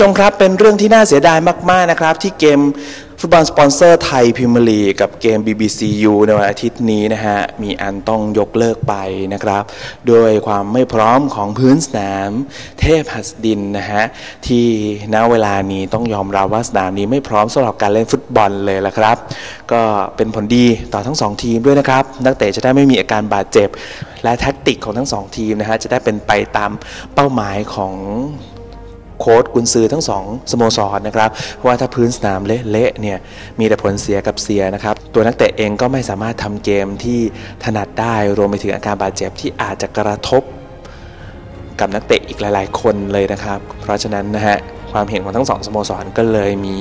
ชมครับเป็นเรื่องที่น่าเสียดายมาก ๆ นะครับ ที่เกมฟุตบอลสปอนเซอร์ไทยพิมยร์ลีกกับเกม BBCU ในวันอาทิตย์นี้นะฮะ มีอันต้องยกเลิกไปนะครับ โดยความไม่พร้อมของพื้นสนาม เทพหัสดินนะฮะ ที่ณเวลานี้ต้องยอมรับว่าสนามนี้ไม่พร้อมสำหรับการเล่นฟุตบอลเลยละครับ ก็เป็นผลดีต่อทั้งสองทีมด้วยนะครับ นักเตะจะได้ไม่มีอาการบาดเจ็บ และแท็กติกของทั้งสองทีมนะฮะจะได้เป็นไปตามเป้าหมายของ โค้ดกุนซือทั้งสองสโมสรนะครับว่าถ้าพื้นสนามเละๆเนี่ยมีแต่ผลเสียกับเสียนะครับตัวนักเตะเองก็ไม่สามารถทำเกมที่ถนัดได้รวมไปถึงอาการบาดเจ็บที่อาจจะกระทบกับนักเตะอีกหลาย ๆ คนเลยนะครับ เพราะฉะนั้นนะฮะความเห็นของทั้งสองสโมสรก็เลยมี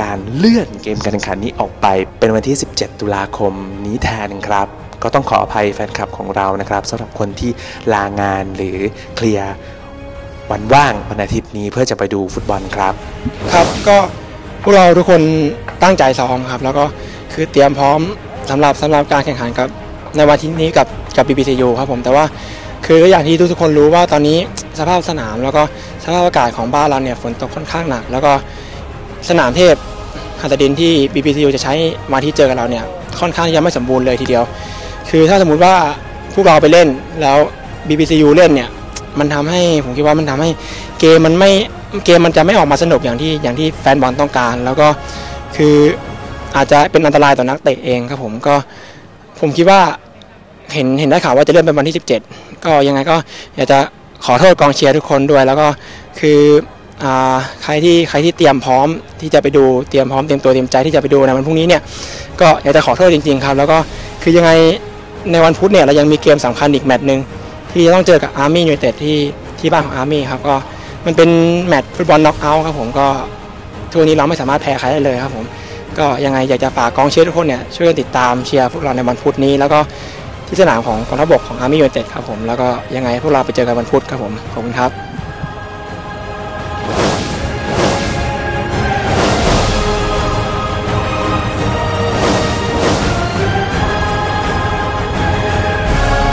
การเลื่อนเกมการแข่งขันนี้ออกไปเป็นวันที่ 17 ตุลาคมนี้แทนครับ ก็ต้องขออภัยแฟนคลับของเรานะครับสำหรับคนที่ลางานหรือเคลียร์ วันว่างวันอาทิตย์นี้เพื่อจะไปดูฟุตบอลครับ ครับก็พวกเราทุกคนตั้งใจซ้อมครับ แล้วก็คือเตรียมพร้อมสำหรับสำหรับการแข่งขันกับในวันที่นี้กับกับ BBCU ครับผมแต่ว่าคืออย่างที่ทุกคนรู้ว่าตอนนี้สภาพสนามแล้วก็สภาพอากาศของบ้านเราเนี่ยฝนตกค่อนข้างหนัก แล้วก็สนามเทพหัตถดินที่ BBCU จะใช้มาที่เจอกับเราเนี่ยค่อนข้างยังไม่สมบูรณ์เลยทีเดียว คือถ้าสมมุติว่าพวกเราไปเล่นแล้ว BBCU เล่นเนี่ย มันทำให้ผมคิดว่ามันทำให้เกมมันไม่เกมมันจะไม่ออกมาสนุกอย่างที่อย่างที่แฟนบอลต้องการ แล้วก็คืออาจจะเป็นอันตรายต่อนักเตะเองครับผมก็ผมคิดว่าเห็นเห็นได้ข่าวว่าจะเลื่อนเป็นวันที่ 17 ก็ยังไงก็อยากจะขอโทษกองเชียร์ทุกคนด้วย แล้วก็คืออใครที่ใครที่เตรียมพร้อมที่จะไปดูเตรียมพร้อมเตรียมตัวเตรียมใจที่จะไปดูในวันพรุ่งนี้เนี่ยก็อยากจะขอโทษจริง ๆ ครับ แล้วก็คือยังไงในวันพุธเนี่ยเรายังมีเกมสำคัญอีกแมตช์หนึ่ง ที่จะต้องเจอกับอาร์มี่ยูไนเต็ดที่ที่บ้านของอาร์มี่ครับก็มันเป็นแมตช์ฟุตบอลน็อกเอาท์ครับผมก็ทัวร์นี้เราไม่สามารถแพ้ใครได้เลยครับผมก็ยังไงอยากจะฝากกองเชียร์ทุกคนเนี่ยช่วยกันติดตามเชียร์พวกเราในวันพุธนี้ แล้วก็ที่สนามของกองทัพบกของอาร์มี่ยูไนเต็ดครับผมแล้วก็ยังไงพวกเราไปเจอกันวันพุธครับผมขอบคุณครับ